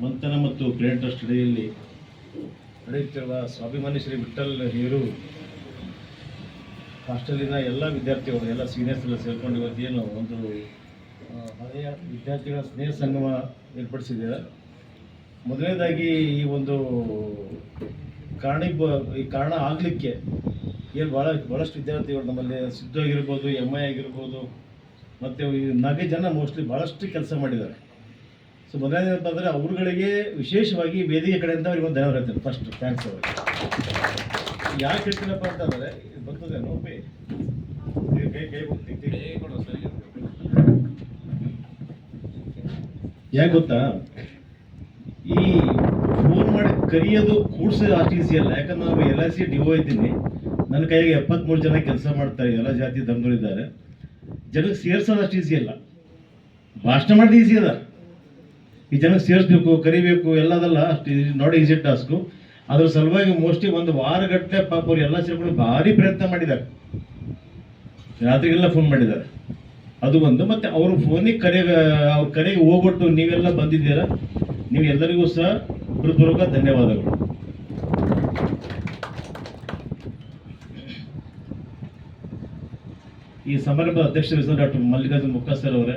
ಮಂಥನ ಮತ್ತು creator trust ಅಡಿಯಲ್ಲಿ ನಡೆಯುತ್ತಿರುವ ಸ್ವಾಭಿಮಾನಿ ಶ್ರೀ ವಿಠಲ್ ನೆಹರು ಹಾಸ್ಟೆಲಿನ ಎಲ್ಲ ವಿದ್ಯಾರ್ಥಿಗಳು, ಎಲ್ಲ ಸೀನಿಯರ್ಸ್ ಎಲ್ಲ ಸೇರ್ಕೊಂಡು ಇವತ್ತೇನು ಒಂದು ಹಳೆಯ ವಿದ್ಯಾರ್ಥಿಗಳ ಸ್ನೇಹ ಸಂಗಮ ಏರ್ಪಡಿಸಿದ್ದಾರೆ ಮೊದಲನೇದಾಗಿ ಈ ಒಂದು ಕಾರಣ ಈ ಕಾರಣ ಆಗಲಿಕ್ಕೆ ಏನು ಭಾಳ ಭಾಳಷ್ಟು ವಿದ್ಯಾರ್ಥಿಗಳು ನಮ್ಮಲ್ಲಿ ಸಿದ್ಧ ಆಗಿರ್ಬೋದು ಎಂ ಐ ಆಗಿರ್ಬೋದು, ಮತ್ತು ಈ ನಾಲ್ಕೈದು ಜನ ಮೋಸ್ಟ್ಲಿ ಭಾಳಷ್ಟು ಕೆಲಸ ಮಾಡಿದ್ದಾರೆ. ಸೊ ಮೊದಲನೇ ಏನಪ್ಪ ಅಂದರೆ ಅವ್ರುಗಳಿಗೆ ವಿಶೇಷವಾಗಿ ವೇದಿಕೆ ಕಡೆಯಿಂದ ಅವ್ರಿಗೆ ಒಂದು ಧನ್ಯವಾದ ಹೇಳ್ತೀನಿ ಫಸ್ಟ್ ಥ್ಯಾಂಕ್ಸ್ ಅವ್ರಿಗೆ. ಯಾಕೆ ಹೇಳ್ತೀನಪ್ಪ ಅಂತಂದರೆ ಇದು ನೋಪಿ ಯಾಕೆ ಗೊತ್ತಾ? ಈ ಫೋನ್ ಮಾಡಿ ಕರೆಯೋದು ಕೂಡ್ಸೋದು ಅಷ್ಟು ಈಸಿ ಅಲ್ಲ. ಯಾಕಂದ್ರೆ ನಾವು L I C D O ಇದ್ದೀನಿ. ನನ್ನ ಕೈಗೆ ಎಪ್ಪತ್ತ್ಮೂರು ಜನ ಕೆಲಸ ಮಾಡ್ತಾರೆ, ಎಲ್ಲ ಜಾತಿ ಧರ್ಮಗಳಿದ್ದಾರೆ ಜನಕ್ಕೆ ಸೇರ್ಸೋದು ಅಷ್ಟು ಈಸಿ ಅಲ್ಲ. ಭಾಷಣ ಮಾಡೋದು ಈಸಿ ಅದ. ಈ ಜನ ಸೇರಿಸ್ಬೇಕು, ಕರಿಬೇಕು, ಎಲ್ಲದಲ್ಲ, ಅಷ್ಟು ನೋಡಿ ಈಸಿ ಟಾಸ್ಕು ಅದ್ರ ಸಲುವಾಗಿ ಮೋಸ್ಟ್ಲಿ ಒಂದು ವಾರಗಟ್ಟಲೆ ಪಾಪ ಅವ್ರು ಎಲ್ಲ ಸೇರ್ಕೊಂಡು ಭಾರಿ ಪ್ರಯತ್ನ ಮಾಡಿದ್ದಾರೆ. ರಾತ್ರಿಗೆಲ್ಲ ಫೋನ್ ಮಾಡಿದ್ದಾರೆ. ಅದು ಒಂದು, ಮತ್ತೆ ಅವರು ಫೋನಿಗೆ ಕರೆಗೆ, ಅವ್ರ ಕರೆಗೆ ಹೋಗ್ಬಿಟ್ಟು ನೀವೆಲ್ಲ ಬಂದಿದ್ದೀರಾ? ನೀವು ಎಲ್ಲರಿಗೂ ಸಹ ಹೃತ್ಪೂರ್ವಕ ಧನ್ಯವಾದಗಳು. ಈ ಸಮಾರಂಭದ ಅಧ್ಯಕ್ಷರು ಡಾಕ್ಟರ್ ಮಲ್ಲಿಕಾರ್ಜುನ್ ಮುಖ ಸರ್ ಅವರೇ.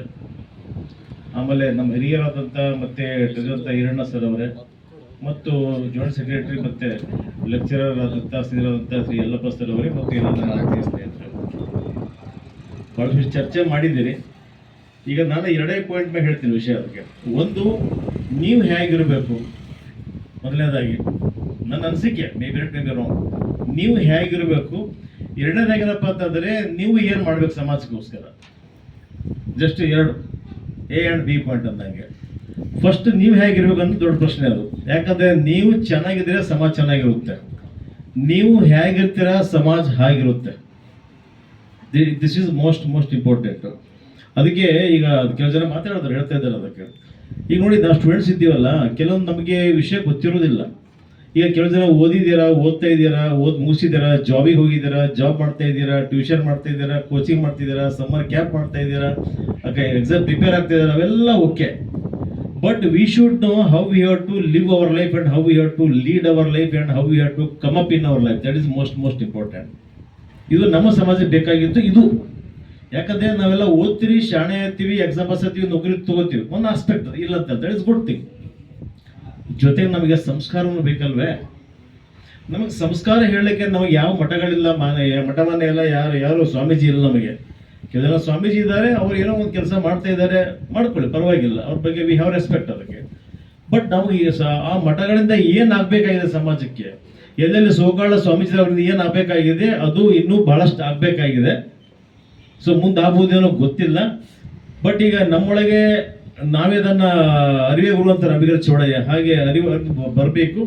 ಆಮೇಲೆ ನಮ್ಮ ಹಿರಿಯರಾದಂಥ ಮತ್ತೆ ಟ್ರೆಜರಂತ ಹಿರಣ್ಣ ಸರ್ ಅವರೇ, ಮತ್ತು ಜಾಯಿಂಟ್ ಸೆಕ್ರೆಟರಿ ಮತ್ತೆ ಲೆಕ್ಚರರ್ ಆದಂಥ ಶ್ರೀರಾದಂಥ ಶ್ರೀ ಯಲ್ಲಪ್ಪ ಸರ್ ಅವರೇ, ಮತ್ತು ಎಲ್ಲ ಭಾಳಷ್ಟು ಚರ್ಚೆ ಮಾಡಿದ್ದೀರಿ. ಈಗ ನಾನು ಎರಡೇ ಪಾಯಿಂಟ್ ಮೇಲೆ ಹೇಳ್ತೀನಿ ವಿಷಯ ಅದಕ್ಕೆ. ಒಂದು, ನೀವು ಹೇಗಿರಬೇಕು? ಮೊದಲನೇದಾಗಿ, ನನ್ನ ಅನಿಸಿಕೆ may be may be wrong ನೀವು ಹೇಗಿರಬೇಕು? ಎರಡನೇದಾಗೇನಪ್ಪ ಅಂತಂದರೆ ನೀವು ಏನು ಮಾಡ್ಬೇಕು ಸಮಾಜಕ್ಕೋಸ್ಕರ? ಜಸ್ಟ್ ಎರಡು. ಎ ಆ್ಯಂಡ್ ಬಿ ಪಾಯಿಂಟ್ ಅಂದಂಗೆ. ಫಸ್ಟ್ ನೀವು ಹೇಗಿರ್ಬೇಕು ಅಂತ ದೊಡ್ಡ ಪ್ರಶ್ನೆ ಅದು. ಯಾಕಂದರೆ ನೀವು ಚೆನ್ನಾಗಿದ್ರೆ ಸಮಾಜ ಚೆನ್ನಾಗಿರುತ್ತೆ. ನೀವು ಹೇಗಿರ್ತೀರ ಸಮಾಜ ಹಾಗಿರುತ್ತೆ. This is most most important ಅದಕ್ಕೆ ಈಗ ಕೆಲವು ಜನ ಮಾತಾಡಿದ್ರು ಹೇಳ್ತಾ ಇದ್ದಾರೆ ಅದಕ್ಕೆ. ಈಗ ನೋಡಿ, ನಾವು ಸ್ಟೂಡೆಂಟ್ಸ್ ಇದ್ದೀವಲ್ಲ, ಕೆಲವೊಂದು ನಮಗೆ ವಿಷಯ ಗೊತ್ತಿರೋದಿಲ್ಲ ಈಗ ಕೆಲವು ಜನ ಓದಿದ್ದೀರಾ, ಓದ್ತಾ ಇದ್ದೀರಾ, ಓದ್ ಮುಗಿಸಿದ್ದೀರಾ ಜಾಬಿಗೆ ಹೋಗಿದ್ದೀರಾ ಜಾಬ್ ಮಾಡ್ತಾ ಇದ್ದೀರಾ ಟ್ಯೂಷನ್ ಮಾಡ್ತಾ ಇದ್ದೀರಾ ಕೋಚಿಂಗ್ ಮಾಡ್ತಿದ್ದೀರಾ ಸಮ್ಮರ್ ಕ್ಯಾಂಪ್ ಮಾಡ್ತಾ ಇದ್ದೀರಾ ಎಕ್ಸಾಮ್ ಪ್ರಿಪೇರ್ ಆಗ್ತಾ ಇದ್ದಾರೆ, ಅವೆಲ್ಲ okay but we should know how we have to live our life and how we have to lead our life and how we have to come up in our life that is most most important ಇದು ನಮ್ಮ ಸಮಾಜಕ್ಕೆ ಬೇಕಾಗಿತ್ತು ಇದು. ಯಾಕಂದ್ರೆ ನಾವೆಲ್ಲ ಓದ್ತೀರಿ, ಶಾಣೆ ಆಗ್ತೀವಿ exam pass ಆಗ್ತೀವಿ, ನೌಕರಿ ತಗೋತೀವಿ. ಒಂದು ಆಸ್ಪೆಕ್ಟ್ ಇಲ್ಲ ಅಂತ. ದಟ್ ಇಸ್ ಗುಡ್ ಥಿಂಗ್ ಜೊತೆಗೆ ನಮಗೆ ಸಂಸ್ಕಾರವೂ ಬೇಕಲ್ವೇ? ನಮಗೆ ಸಂಸ್ಕಾರ ಹೇಳಲಿಕ್ಕೆ ನಮಗೆ ಯಾವ ಮಠಗಳಿಲ್ಲ, ಮಾನ ಮಠ ಮನೆ ಇಲ್ಲ, ಯಾರು ಯಾರು ಸ್ವಾಮೀಜಿ ಇಲ್ಲ ನಮಗೆ. ಕೆಲವು ಸ್ವಾಮೀಜಿ ಇದ್ದಾರೆ, ಅವ್ರು ಏನೋ ಒಂದು ಕೆಲಸ ಮಾಡ್ತಾ ಇದ್ದಾರೆ, ಮಾಡ್ಕೊಳ್ಳಿ, ಪರವಾಗಿಲ್ಲ. ಅವ್ರ ಬಗ್ಗೆ ವಿ ಹ್ಯಾವ್ ರೆಸ್ಪೆಕ್ಟ್ ಅದಕ್ಕೆ ಬಟ್ ನಮಗೆ ಸ- ಆ ಮಠಗಳಿಂದ ಏನು ಆಗಬೇಕಾಗಿದೆ ಸಮಾಜಕ್ಕೆ? ಎಲ್ಲೆಲ್ಲಿ ಸೋಕಾಳ ಸ್ವಾಮೀಜಿ ಅವರಿಂದ ಏನು ಆಗಬೇಕಾಗಿದೆ, ಅದು ಇನ್ನೂ ಬಹಳಷ್ಟು ಆಗಬೇಕಾಗಿದೆ. ಸೊ ಮುಂದೆ ಗೊತ್ತಿಲ್ಲ. ಬಟ್ ಈಗ ನಮ್ಮೊಳಗೆ ನಾವೇ ಅದನ್ನ ಅರಿವೆ ಗುರು ಅಂತ ಅಂಬಿಗರ ಚೋಡಯ್ಯ. ಹಾಗೆ ಅರಿವು ಬರಬೇಕು.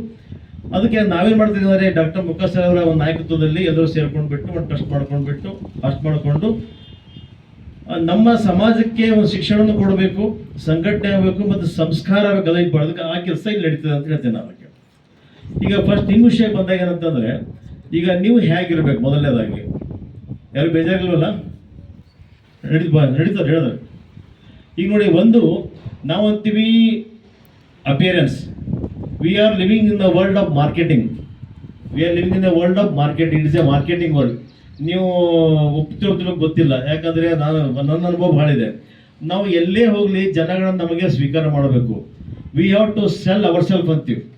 ಅದಕ್ಕೆ ನಾವೇನ್ ಮಾಡ್ತೀವಿ ಅಂದ್ರೆ ಡಾಕ್ಟರ್ ಮುಖಾಸರ್ ಅವರ ಒಂದು ನಾಯಕತ್ವದಲ್ಲಿ ಎಲ್ಲರೂ ಸೇರ್ಕೊಂಡು ಬಿಟ್ಟು ಒಂದು ಟ್ರಸ್ಟ್ ಮಾಡ್ಕೊಂಡ್ಬಿಟ್ಟು, ಅಷ್ಟು ಮಾಡಿಕೊಂಡು ನಮ್ಮ ಸಮಾಜಕ್ಕೆ ಒಂದು ಶಿಕ್ಷಣವನ್ನು ಕೊಡಬೇಕು, ಸಂಘಟನೆ ಆಗಬೇಕು ಮತ್ತು ಸಂಸ್ಕಾರ ಆಗಬೇಕು. ಅದಕ್ಕೆ ಬರೋದಕ್ಕೆ ಆ ಕೆಲಸ ಇಲ್ಲಿ ನಡೀತದೆ ಅಂತ ಹೇಳ್ತೇನೆ ನಾನು ಈಗ ಫಸ್ಟ್ ನಿಮ್ಮ ವಿಷಯ ಬಂದಾಗ ಏನಂತಂದರೆ, ಈಗ ನೀವು ಹೇಗಿರ್ಬೇಕು ಮೊದಲನೇದಾಗಿ? ಯಾರು ಬೇಜಾರಿಲ್ವಲ್ಲ? ನಡೀತು ಬಾ, ನಡೀತಾರೆ, ಹೇಳಿದ್ರೆ. ಈಗ ನೋಡಿ, ಒಂದು, ನಾವು ಅಂತೀವಿ appearance we are living in the world of marketing we are living in the world of marketing it's a marketing world ನೀವು ಒಪ್ತಿರೋ ಗೊತ್ತಿಲ್ಲ. ಯಾಕಂದರೆ ನಾನು, ನನ್ನ ಅನುಭವ ಭಾಳ ಇದೆ. ನಾವು ಎಲ್ಲೇ ಹೋಗಲಿ, ಜನಗಳನ್ನ ನಮಗೆ ಸ್ವೀಕಾರ ಮಾಡಬೇಕು. We have to sell our self ಅಂತೀವಿ.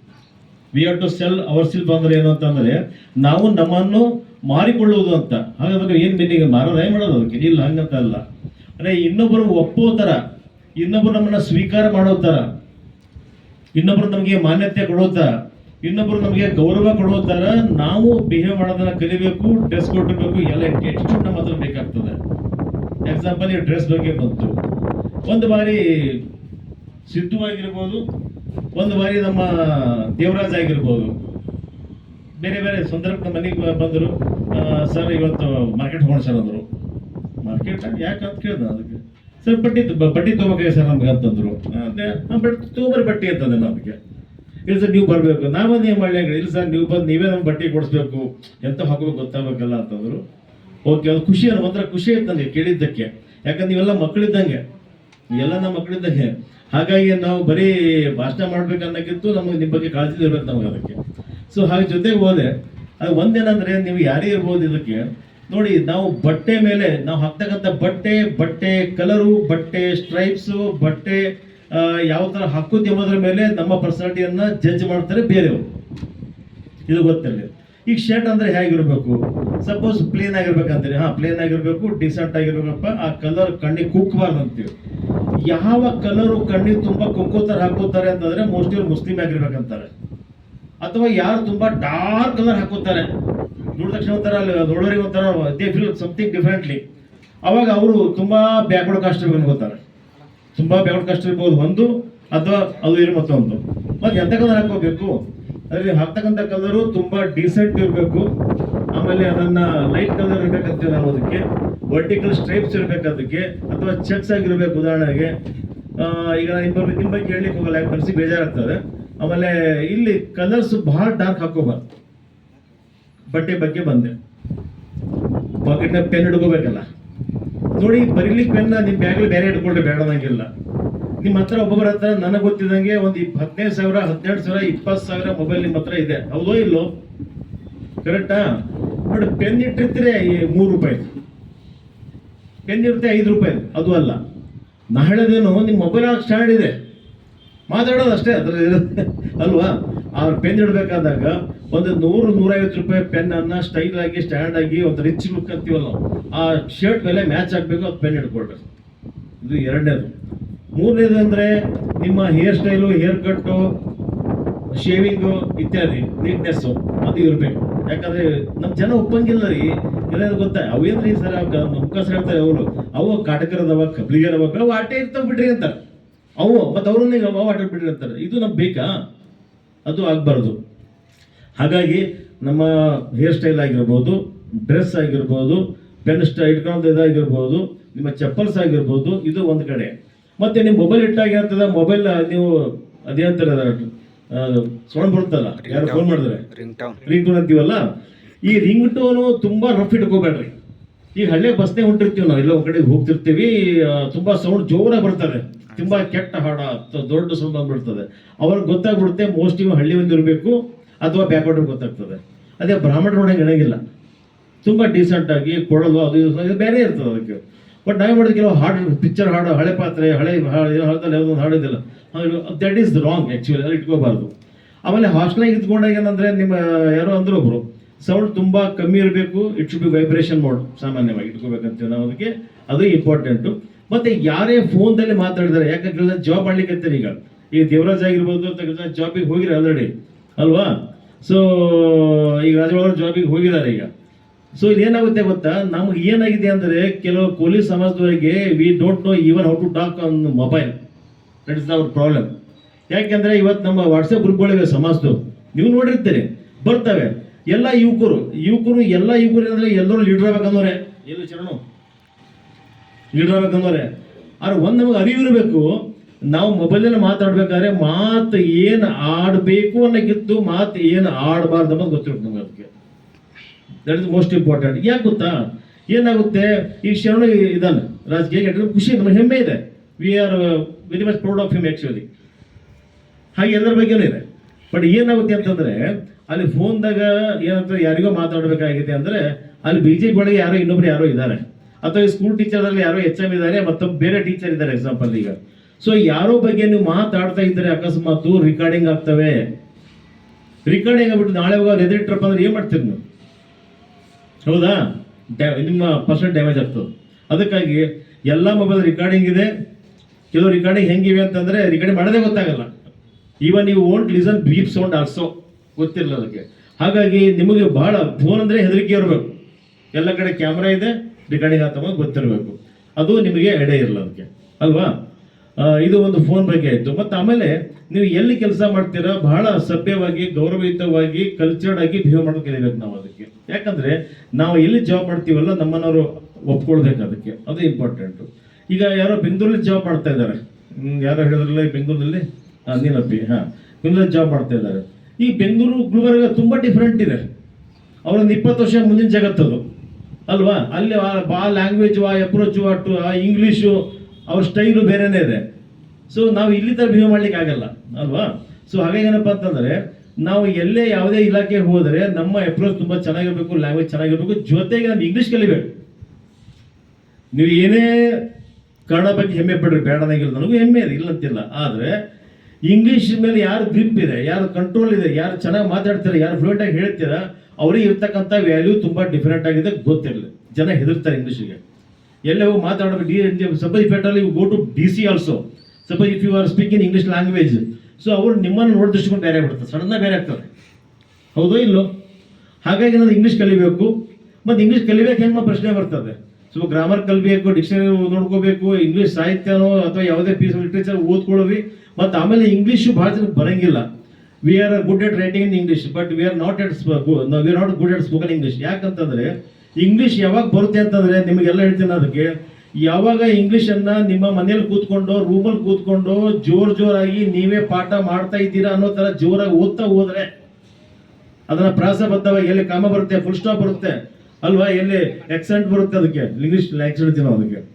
We have to sell our self ಅಂದ್ರೆ ಏನು ಅಂತಂದ್ರೆ, ನಾವು ನಮ್ಮನ್ನು ಮಾರಿಕೊಳ್ಳುವುದು ಅಂತ. ಹಾಗಾದ್ರೆ ಏನು ಮೀನಿಂಗ್ ಮಾರೋದೇ? ಮಾಡೋದು ಅದಕ್ಕೆ? ಇಲ್ಲ, ಹಂಗಂತ ಅಲ್ಲ. ಅಂದ್ರೆ ಇನ್ನೊಬ್ಬರು ಒಪ್ಪೋ ಥರ ಇನ್ನೊಬ್ಬರು ನಮ್ಮನ್ನ ಸ್ವೀಕಾರ ಮಾಡೋ ಥರ ಇನ್ನೊಬ್ಬರು ನಮಗೆ ಮಾನ್ಯತೆ ಕೊಡೋ ಥರ ಇನ್ನೊಬ್ರು ನಮಗೆ ಗೌರವ ಕೊಡೋ ಥರ ನಾವು ಬಿಹೇವ್ ಮಾಡೋದನ್ನ ಕಲಿಬೇಕು ಡ್ರೆಸ್ ಕೊಟ್ಟಿರ್ಬೇಕು, ಎಲ್ಲ ಎಟಿಟ್ಯೂಡ್ ನಮ್ಮ ಹತ್ರ ಬೇಕಾಗ್ತದೆ. ಎಕ್ಸಾಂಪಲ್ ಈ ಡ್ರೆಸ್ ಬಗ್ಗೆ ಬಂತು. ಒಂದು ಬಾರಿ ಸಿದ್ದು ಆಗಿರ್ಬೋದು ಒಂದು ಬಾರಿ ನಮ್ಮ ದೇವರಾಜ್ ಆಗಿರ್ಬೋದು. ಬೇರೆ ಬೇರೆ ಸಂದರ್ಭ ಮನೆಗೆ ಬಂದರು. ಸರ್, ಇವತ್ತು ಮಾರ್ಕೆಟ್ ಹೋಗೋಣ ಸರ್ ಅಂದರು. ಮಾರ್ಕೆಟ್ ಯಾಕೆ ಅಂತ ಕೇಳ್ದೆ ಅದಕ್ಕೆ. ಸರ್ ಬಟ್ಟಿ ಬಟ್ಟಿ ತೊಗೋಬೇಕಾಗಿ ಸರ್ ನಮ್ಗೆ ಅಂತಂದ್ರು. ಬಟ್ ತೊಗೊಬರ್ರಿ ಬಟ್ಟಿ ಅಂತಂದೆ ನಮಗೆ. ಇಲ್ಲ ಸರ್, ನೀವು ಬರಬೇಕು. ನಾವೊಂದು ಏನು ಮಾಡಲಿ ಇಲ್ಲ ಸರ್, ನೀವು ಬಂದು ನೀವೇ ನಮ್ಗೆ ಬಟ್ಟೆ ಕೊಡಿಸ್ಬೇಕು. ಎಂತ ಹಾಕೋಬೇಕು ಗೊತ್ತಾಗಬೇಕಲ್ಲ ಅಂತಂದ್ರು. ಓಕೆ, ಅದು ಖುಷಿ ಅನ್ನೋ ಒಂಥರ ಖುಷಿ ಆಯ್ತು ಕೇಳಿದ್ದಕ್ಕೆ. ಯಾಕಂದ್ರೆ ನೀವೆಲ್ಲ ಮಕ್ಕಳಿದ್ದಂಗೆ. ಎಲ್ಲ ನಮ್ಮ ಮಕ್ಕಳಿದ್ದಂಗೆ. ಹಾಗಾಗಿ ನಾವು ಬರೀ ಭಾಷಣ ಮಾಡ್ಬೇಕನ್ನೋಕ್ಕಿಂತ ನಮಗೆ ನಿಮ್ಮ ಬಗ್ಗೆ ಕಾಳಜಿ ಇರ್ಬೇಕು ನಮಗೆ ಅದಕ್ಕೆ. ಸೊ ಹಾಗೆ ಜೊತೆಗೆ ಹೋದೆ. ಅದು ಒಂದೇನಂದ್ರೆ, ನೀವು ಯಾರೇ ಇರ್ಬೋದು ಇದಕ್ಕೆ ನೋಡಿ, ನಾವು ಬಟ್ಟೆ ಮೇಲೆ, ನಾವು ಹಾಕ್ತಕ್ಕಂಥ ಬಟ್ಟೆ ಬಟ್ಟೆ ಕಲರು, ಬಟ್ಟೆ ಸ್ಟ್ರೈಪ್ಸು ಬಟ್ಟೆ ಯಾವ ಥರ ಎಂಬುದರ ಮೇಲೆ ನಮ್ಮ ಪರ್ಸನಾಲಿಟಿಯನ್ನ ಜಡ್ಜ್ ಮಾಡ್ತಾರೆ ಬೇರೆಯವರು. ಇದು ಗೊತ್ತಿರಲಿ ಈಗ ಶರ್ಟ್ ಅಂದ್ರೆ ಹೇಗಿರ್ಬೇಕು? ಸಪೋಸ್ ಪ್ಲೇನ್ ಆಗಿರ್ಬೇಕಂತೀರಿ. ಹಾ ಪ್ಲೇನ್ ಆಗಿರಬೇಕು ಡಿಸೆಂಟ್ ಆಗಿರ್ಬೇಕಪ್ಪ. ಆ ಕಲರ್ ಕಣ್ಣಿಗೆ ಕುಕ್ಕಬಾರ್ದು ಅಂತೀವಿ ಯಾವ ಕಲರು ಕಣ್ಣಿಗೆ ತುಂಬಾ ಕುಕ್ಕೋತಾರೆ ಹಾಕೋತಾರೆ ಅಂತಂದ್ರೆ ಮೋಸ್ಟ್ಲಿ ಮುಸ್ಲಿಮ್ ಆಗಿರ್ಬೇಕಂತಾರೆ. ಅಥವಾ ಯಾರು ತುಂಬಾ ಡಾರ್ಕ್ ಕಲರ್ ಹಾಕೋತಾರೆ ತಕ್ಷಣ ಒಂಥರ ನೋಡೋರಿಗೆ ಒಂಥರ ದೇ ಫೀಲ್ ಸಮಥಿಂಗ್ ಡಿಫ್ರೆಂಟ್ಲಿ ಅವಾಗ ಅವರು ತುಂಬಾ ಬ್ಯಾಕ್ವರ್ಡ್ ಕಾಸ್ಟ್ ಅನ್ಕೋತಾರೆ ತುಂಬಾ ಬ್ಯಾಕ್ವರ್ಡ್ ಕಾಸ್ಟ್ ಇರ್ಬೋದು ಒಂದು, ಅಥವಾ ಅದು ಇರೋ ಮತ್ತೊಂದು. ಮತ್ತೆ ಎಂಥ ಕಲರ್ ಹಾಕೋಬೇಕು ಅದ್ರಲ್ಲಿ ಹಾಕ್ತಕ್ಕಂಥ ಕಲರು ತುಂಬಾ ಡೀಸೆಂಟ್ ಇರಬೇಕು. ಆಮೇಲೆ ಅದನ್ನ ಲೈಟ್ ಕಲರ್ ಇರ್ಬೇಕಂತ ನಾವು ಅದಕ್ಕೆ ವರ್ಟಿಕಲ್ ಸ್ಟ್ರೈಪ್ಸ್ ಇರಬೇಕು ಅದಕ್ಕೆ, ಅಥವಾ ಚೆಕ್ಸ್ ಆಗಿರ್ಬೇಕು ಉದಾಹರಣೆಗೆ. ಈಗ ನಾನು ನಿಮ್ಮ ಬಗ್ಗೆ- ಹೇಳಲಿಕ್ಕೆ ಹೋಗಲ್ಲ ಯಾಕೆ ಬೇಜಾರಾಗ್ತದೆ. ಆಮೇಲೆ ಇಲ್ಲಿ ಕಲರ್ಸ್ ಬಹಳ ಡಾರ್ಕ್ ಹಾಕೋಬಾರ್ದು ಬಟ್ಟೆ ಬಗ್ಗೆ ಬಂದೆ. ಪಾಕೆಟ್ನ ಪೆನ್ ಹಿಡ್ಕೋಬೇಕಲ್ಲ ನೋಡಿ ಬರೀಲಿಕ್ಕೆ ಪೆನ್ನ ನಿಮ್ಮ ಬ್ಯಾಗಲ್ಲಿ ಬೇರೆ ಇಟ್ಕೊಳ್ರಿ, ಬೇಡದಂಗಿಲ್ಲ. ನಿಮ್ಮ ಹತ್ರ ಒಬ್ಬೊಬ್ಬರ ಹತ್ರ ನನಗೆ ಗೊತ್ತಿದ್ದಂಗೆ ಒಂದು ಇಪ್, ಹದಿನೈದು ಸಾವಿರ, ಹದಿನೆಂಟು ಸಾವಿರ, ಇಪ್ಪತ್ತು ಸಾವಿರ ಮೊಬೈಲ್ ನಿಮ್ಮ ಹತ್ರ ಇದೆ. ಹೌದೋ ಇಲ್ಲೋ? ಕರೆಕ್ಟಾ ಬಟ್ ಪೆನ್ ಇಟ್ಟಿರ್ತೀರಿ ಮೂರು ರೂಪಾಯಿ. ಪೆನ್ ಇರುತ್ತೆ ಐದು ರೂಪಾಯಿ. ಅದು ಅಲ್ಲ. ನಾ ಹೇಳೋದೇನು ನಿಮ್ಮ ಮೊಬೈಲ್ ಸ್ಟ್ಯಾಂಡ್ ಇದೆ. ಮಾತಾಡೋದು ಅಷ್ಟೇ ಅದ್ರ ಅಲ್ವಾ? ಆ ಪೆನ್ ಇಡಬೇಕಾದಾಗ ಒಂದು ನೂರು, ನೂರೈವತ್ತು ರೂಪಾಯಿ ಪೆನ್ ಅನ್ನ ಸ್ಟೈಲ್ ಆಗಿ ಸ್ಟ್ಯಾಂಡ್ ಆಗಿ ಒಂದು ರಿಚ್ ಲುಕ್ ಅಂತೀವಲ್ಲ ಆ ಶರ್ಟ್ ಮೇಲೆ ಮ್ಯಾಚ್ ಆಗಬೇಕು, ಅದು ಪೆನ್ ಹಿಡ್ಕೊಳ್ರಿ. ಇದು ಎರಡನೇದು. ಮೂರನೇದು ಅಂದ್ರೆ ನಿಮ್ಮ hair style hair cut shaving ಇತ್ಯಾದಿ ನೀಟ್ನೆಸ್ಸು ಅದು ಇರಬೇಕು. ಯಾಕಂದ್ರೆ ನಮ್ಮ ಜನ ಒಪ್ಪಂಗಿಲ್ಲ ರೀ. ಏನಾದ್ರು ಗೊತ್ತಾ ಅವೇನ್ರಿ ಸರ್ ಮುಖ ಸರ್ ಹೇಳ್ತಾರೆ ಅವರು, ಅವು ಕಾಟಕರದವ ಕಬ್ಲಿಗರವ ಅವು ಆಟೆ ಇರ್ತಾವ ಬಿಡ್ರಿ ಅಂತಾರೆ. ಅವು, ಮತ್ತು ಅವ್ರನ್ನ ಅವ ಆಟ ಬಿಡ್ರಿ ಅಂತಾರೆ. ಇದು ನಮ್ಗೆ ಬೇಕಾ? ಅದು ಆಗಬಾರ್ದು. ಹಾಗಾಗಿ ನಮ್ಮ ಹೇರ್ ಸ್ಟೈಲ್ ಆಗಿರ್ಬೋದು ಡ್ರೆಸ್ ಆಗಿರ್ಬೋದು ಪೆನ್ ಸ್ಟೈಲ್ ಇಟ್ಕೊಳ್ಳೋದು ಇದಾಗಿರ್ಬೋದು ನಿಮ್ಮ ಚಪ್ಪಲ್ಸ್ ಆಗಿರ್ಬೋದು ಇದು ಒಂದು ಕಡೆ. ಮತ್ತೆ ನಿಮ್ಮ ಮೊಬೈಲ್ ಇಟ್ಟಾಗ ಮೊಬೈಲ್ ನೀವು ಅದೇ ಅಂತಾರೆ ಸೌಂಡ್ ಬರುತ್ತಲ್ಲ ಯಾರು ಫೋನ್ ಮಾಡಿದ್ರೆ? ರಿಂಗ್ ಟೋನ್ ಅಂತೀವಲ್ಲ? ಈ ರಿಂಗ್ ಟೋನು ತುಂಬಾ ರಫ್ ಇಟ್ಕೋಬೇಡ್ರಿ. ಈಗ ಹಳ್ಳಿ ಬಸ್ನೇ ಹೊಂಟಿರ್ತೀವಿ ನಾವು, ಎಲ್ಲ ಕಡೆ ಹೋಗ್ತಿರ್ತೀವಿ ತುಂಬಾ ಸೌಂಡ್ ಜೋರಾಗಿ ಬರ್ತದೆ. ತುಂಬಾ ಕೆಟ್ಟ ಹಾಡ ದೊಡ್ಡ ಸೌಂಡ್ ಬಂದ್ಬಿಡ್ತದೆ. ಅವ್ರಿಗೆ ಗೊತ್ತಾಗ್ಬಿಡುತ್ತೆ ಮೋಸ್ಟ್ ಇವ್ ಹಳ್ಳಿ ಒಂದು ಇರಬೇಕು, ಅಥವಾ ಬ್ಯಾಕ್ವರ್ಡ್ ಗೊತ್ತಾಗ್ತದೆ. ಅದೇ ಬ್ರಾಹ್ಮಣ ರೋಡ್ ಇಣಗಿಲ್ಲ ತುಂಬಾ ಡೀಸೆಂಟ್ ಆಗಿ ಕೊಡಲು ಅದು ಇದು ಬೇರೆ ಇರ್ತದೆ ಅದಕ್ಕೆ. ಬಟ್ ನಾವು ಮಾಡಿದ, ಕೆಲವು ಹಾಡು ಪಿಕ್ಚರ್ ಹಾಡು, ಹಳೆ ಪಾತ್ರೆ, ಹಳೆ ಹಾಡದಲ್ಲಿ ಯಾವುದೋ ಒಂದು ಹಾಡಿದಿಲ್ಲ ದಟ್ ಈಸ್ ರಾಂಗ್ ಆ್ಯಕ್ಚುಲಿ ಅಲ್ಲಿ ಇಟ್ಕೋಬಾರ್ದು. ಆಮೇಲೆ ಹಾಸ್ಟೆಲ್ ಇದ್ಕೊಂಡಾಗ ಏನಂದ್ರೆ, ನಿಮ್ಮ, ಯಾರೋ ಅಂದ್ರು ಒಬ್ರು ಸೌಂಡ್ ತುಂಬಾ ಕಮ್ಮಿ ಇರಬೇಕು. It should be vibration mode ಸಾಮಾನ್ಯವಾಗಿ ಇಟ್ಕೋಬೇಕಂತೀವಿ ನಾವು ಅದಕ್ಕೆ ಅದು ಇಂಪಾರ್ಟೆಂಟು ಮತ್ತೆ ಯಾರೇ ಫೋನ್ದಲ್ಲಿ ಮಾತಾಡಿದಾರೆ, ಯಾಕಂದ್ರೆ ಜಾಬ್ ಮಾಡ್ಲಿಕ್ಕೆ ಈಗ. ಈಗ ದೇವರಾಜ್ ಆಗಿರ್ಬೋದು ಅಂತ ಜಾಬಿಗೆ ಹೋಗಿರ ಆಲ್ರೆಡಿ ಅಲ್ವಾ? ಸೊ ಈಗ ರಾಜವಾಳ ಜಾಬಿಗೆ ಹೋಗಿದ್ದಾರೆ ಈಗ. ಸೊ ಇಲ್ಲಿ ಏನಾಗುತ್ತೆ ಗೊತ್ತಾ? ನಮ್ಗೆ ಏನಾಗಿದೆ ಅಂದ್ರೆ, ಕೆಲವು police ಸಮಾಜದವರಿಗೆ we don't know even how to talk on mobile that is our problem ಯಾಕೆಂದ್ರೆ ಇವತ್ತು ನಮ್ಮ ವಾಟ್ಸಪ್ ಗ್ರೂಪ್ಗಳಿವೆ ಸಮಾಜದ್ದು. ನೀವು ನೋಡಿರ್ತೀರಿ, ಬರ್ತವೆ. ಎಲ್ಲ ಯುವಕರು ಯುವಕರು ಎಲ್ಲ ಯುವಕರು ಏನಂದ್ರೆ ಎಲ್ಲರೂ ಲೀಡರ್ ಆಗ್ಬೇಕಂದವ್ರೆ ಏನು ಚರಣು? ಲೀಡರ್ ಆಗ್ಬೇಕಂದವ್ರೆ ಆದ್ರೆ ಒಂದು ನಮಗೆ ಅರಿವಿರಬೇಕು ನಾವು ಮೊಬೈಲಲ್ಲಿ ಮಾತಾಡ್ಬೇಕಾದ್ರೆ ಮಾತು ಏನು ಆಡಬೇಕು ಅನ್ನೋಕ್ಕಿತ್ತು ಮಾತು ಏನು ಆಡಬಾರ್ದು ಅನ್ನೋದು ಗೊತ್ತಿರುತ್ತೆ ನಮ್ಗೆ ಅದಕ್ಕೆ. ದಟ್ ಇಸ್ ಮೋಸ್ಟ್ ಇಂಪಾರ್ಟೆಂಟ್ ಯಾಕೆ ಗೊತ್ತಾ? ಏನಾಗುತ್ತೆ? ಈ ಶರಣ ಇದ್ದಾನೆ ರಾಜಕೀಯ ಖುಷಿ, ನಮಗೆ ಹೆಮ್ಮೆ ಇದೆ. We are very much proud of him actually ಹಾಗೆ ಎಲ್ಲರ ಬಗ್ಗೆನೂ ಇದೆ. ಬಟ್ ಏನಾಗುತ್ತೆ ಅಂತಂದ್ರೆ ಅಲ್ಲಿ ಫೋನ್ದಾಗ ಏನಂತ ಯಾರಿಗೋ ಮಾತಾಡಬೇಕಾಗಿದೆ ಅಂದ್ರೆ ಅಲ್ಲಿ ಬಿ ಜೆ ಪಿ ಒಳಗೆ ಯಾರೋ ಇನ್ನೊಬ್ರು ಯಾರೋ ಇದ್ದಾರೆ. ಅಥವಾ ಸ್ಕೂಲ್ ಟೀಚರ್ದಲ್ಲಿ ಯಾರೋ ಎಚ್ ಎಂ ಇದ್ದಾರೆ, ಮತ್ತೊಬ್ಬ ಬೇರೆ ಟೀಚರ್ ಇದ್ದಾರೆ ಎಕ್ಸಾಂಪಲ್ ಈಗ. ಸೊ ಯಾರೋ ಬಗ್ಗೆ ನೀವು ಮಾತಾಡ್ತಾ ಇದ್ದರೆ ಅಕಸ್ಮಾತು ರಿಕಾರ್ಡಿಂಗ್ ಆಗ್ತವೆ. ರಿಕಾರ್ಡಿಂಗ್ ಆಗ್ಬಿಟ್ಟು ನಾಳೆ ಹೋಗೋ ಎದುರಿಟ್ರಪ್ಪ ಅಂದ್ರೆ ಏನು ಮಾಡ್ತೀರಿ ನೀವು? ಹೌದಾ? ನಿಮ್ಮ ಪರ್ಸೆಂಟ್ ಡ್ಯಾಮೇಜ್ ಆಗ್ತದೆ. ಅದಕ್ಕಾಗಿ ಎಲ್ಲ ಮೊಬೈಲ್ ರಿಕಾರ್ಡಿಂಗ್ ಇದೆ. ಕೆಲವು ರಿಕಾರ್ಡಿಂಗ್ ಹೆಂಗಿವೆ ಅಂತಂದ್ರೆ ರಿಕಾರ್ಡಿಂಗ್ ಮಾಡೋದೇ ಗೊತ್ತಾಗಲ್ಲ. ಈವನ್ ನೀವು won't listen beep sound also ಗೊತ್ತಿರಲ್ಲ ಅದಕ್ಕೆ. ಹಾಗಾಗಿ ನಿಮಗೆ ಬಹಳ ಫೋನ್ ಅಂದರೆ ಹೆದರಿಕೆ ಇರಬೇಕು. ಎಲ್ಲ ಕಡೆ ಕ್ಯಾಮ್ರಾ ಇದೆ ರೆಕಾರ್ಡಿಂಗ್ ಆತಮ ಗೊತ್ತಿರಬೇಕು. ಅದು ನಿಮಗೆ ಎಡೆ ಇರಲ್ಲ ಅದಕ್ಕೆ. ಅಲ್ವಾ? ಇದು ಒಂದು ಫೋನ್ ಬಗ್ಗೆ ಆಯಿತು. ಮತ್ತು ಆಮೇಲೆ ನೀವು ಎಲ್ಲಿ ಕೆಲಸ ಮಾಡ್ತೀರಾ? ಬಹಳ ಸಭ್ಯವಾಗಿ ಗೌರವಯುತವಾಗಿ ಕಲ್ಚರ್ಡ್ ಆಗಿ ಬಿಹೇವ್ ಮಾಡೋದು ಕಲಿಬೇಕು ನಾವು ಅದಕ್ಕೆ. ಯಾಕಂದರೆ ನಾವು ಎಲ್ಲಿ ಜಾಬ್ ಮಾಡ್ತೀವಲ್ಲ ನಮ್ಮನ್ನವರು ಒಪ್ಕೊಳ್ಬೇಕು ಅದಕ್ಕೆ. ಅದು ಇಂಪಾರ್ಟೆಂಟು ಈಗ ಯಾರೋ ಬೆಂಗಳೂರಲ್ಲಿ ಜಾಬ್ ಮಾಡ್ತಾ ಇದ್ದಾರೆ. ಯಾರೋ ಹೇಳಿದ್ರಲ್ಲ ಬೆಂಗಳೂರಲ್ಲಿ? ಆ, ನೀನಪ್ಪಿ ಹಾಂ. ಬೆಂಗಳೂರಲ್ಲಿ ಜಾಬ್ ಮಾಡ್ತಾ ಇದ್ದಾರೆ. ಈ ಬೆಂಗಳೂರು ಗುಲ್ಬರ್ಗ ತುಂಬಾ ಡಿಫ್ರೆಂಟ್ ಇದೆ. ಅವರೊಂದು ಇಪ್ಪತ್ತು ವರ್ಷ ಮುಂದಿನ ಜಗತ್ತದು ಅಲ್ವಾ? ಅಲ್ಲಿ ಆ- ಆ ಲ್ಯಾಂಗ್ವೇಜ್ ಆ ಟು ಆ ಇಂಗ್ಲೀಷು ಅವ್ರ ಸ್ಟೈಲು ಬೇರೆನೇ ಇದೆ. ಸೊ ನಾವು ಇಲ್ಲಿ ತರ ಬಿಹೇವ್ ಮಾಡ್ಲಿಕ್ಕೆ ಆಗಲ್ಲ. ಅಲ್ವಾ? ಸೊ ಹಾಗಾಗಿ ಏನಪ್ಪ ಅಂತಂದ್ರೆ, ನಾವು ಎಲ್ಲೇ ಯಾವುದೇ ಇಲಾಖೆಗೆ ಹೋದರೆ ನಮ್ಮ ಅಪ್ರೋಚ್ ತುಂಬಾ ಚೆನ್ನಾಗಿರ್ಬೇಕು ಲ್ಯಾಂಗ್ವೇಜ್ ಚೆನ್ನಾಗಿರಬೇಕು, ಜೊತೆಗೆ ನಾವು ಇಂಗ್ಲೀಷ್ ಕಲಿಬೇಕು. ನೀವು ಏನೇ ಕನ್ನಡ ಬಗ್ಗೆ ಹೆಮ್ಮೆ ಪಡ್ರಿ ಬೇಡ ನನಗೂ ಹೆಮ್ಮೆ ಇದೆ ಇಲ್ಲಂತಿಲ್ಲ ಆದರೆ ಇಂಗ್ಲಿಷ್ ಮೇಲೆ ಯಾರು ಗ್ರಿಪ್ ಇದೆ, ಯಾರು ಕಂಟ್ರೋಲ್ ಇದೆ, ಯಾರು ಚೆನ್ನಾಗಿ ಮಾತಾಡ್ತಾರೆ, ಯಾರು ಫ್ಲೂಯೆಂಟ್ ಆಗಿ ಹೇಳ್ತೀರ, ಅವ್ರಿಗೆ ಇರ್ತಕ್ಕಂಥ ವ್ಯಾಲ್ಯೂ ತುಂಬಾ ಡಿಫರೆಂಟ್ ಆಗಿದೆ, ಗೊತ್ತಿರಲಿ. ಜನ ಹೆದರ್ತಾರೆ ಇಂಗ್ಲೀಷಿಗೆ ಎಲ್ಲ ಹೋಗಿ ಮಾತಾಡಬೇಕು suppose if you go to D C also suppose if you are speaking English language so ಅವರು ನಿಮ್ಮನ್ನು ನೋಡಿ ದೃಷ್ಟಿಕೊಂಡು ಬೇರೆ ಆಗ್ಬಿಡ್ತಾರೆ, ಸಡನ್ನ ಬೇರೆ ಆಗ್ತಾರೆ ಹೌದೋ ಇಲ್ಲೋ? ಹಾಗಾಗಿ ನಾನು ಇಂಗ್ಲೀಷ್ ಕಲಿಬೇಕು. ಮತ್ತು ಇಂಗ್ಲೀಷ್ ಕಲಿಬೇಕು ಹೆಂಗೆ ಪ್ರಶ್ನೆ ಬರ್ತದೆ. ಸೊ ಗ್ರಾಮರ್ ಕಲಿಬೇಕು ಡಿಕ್ಷನರಿ ನೋಡ್ಕೋಬೇಕು ಇಂಗ್ಲೀಷ್ ಸಾಹಿತ್ಯನೋ ಅಥವಾ ಯಾವುದೇ ಪೀಸ್ ಲಿಟ್ರೇಚರ್ ಓದ್ಕೊಳ್ಳೋವಿ ಮತ್ತು ಆಮೇಲೆ ಇಂಗ್ಲೀಷು ಭಾಳ ಜನಕ್ಕೆ ಬರಂಗಿಲ್ಲ. We are good at writing in English but we are not at we are not good at spoken English ಯಾಕಂತಂದ್ರೆ ಇಂಗ್ಲೀಷ್ ಯಾವಾಗ ಬರುತ್ತೆ ಅಂತಂದ್ರೆ, ನಿಮಗೆಲ್ಲ ಹೇಳ್ತೀನಿ ಅದಕ್ಕೆ. ಯಾವಾಗ ಇಂಗ್ಲೀಷನ್ನು ನಿಮ್ಮ ಮನೇಲಿ ಕೂತ್ಕೊಂಡು ರೂಮಲ್ಲಿ ಕೂತ್ಕೊಂಡು, ಜೋರು ಜೋರಾಗಿ ನೀವೇ ಪಾಠ ಮಾಡ್ತಾ ಇದ್ದೀರಾ ಅನ್ನೋ ಥರ ಜೋರಾಗಿ ಓದ್ತಾ ಹೋದ್ರೆ, ಅದನ್ನ ಪ್ರಾಸಬದ್ಧವಾಗಿ ಎಲ್ಲಿ ಕಾಮ ಬರುತ್ತೆ ಫುಲ್ ಸ್ಟಾಪ್ ಬರುತ್ತೆ. ಅಲ್ವಾ? ಎಲ್ಲಿ ಎಕ್ಸೆಂಟ್ ಬರುತ್ತೆ ಅದಕ್ಕೆ. ಇಂಗ್ಲಿಷ್ ಆಕ್ಸೆಂಟ್ ನಾವು ಅದಕ್ಕೆ.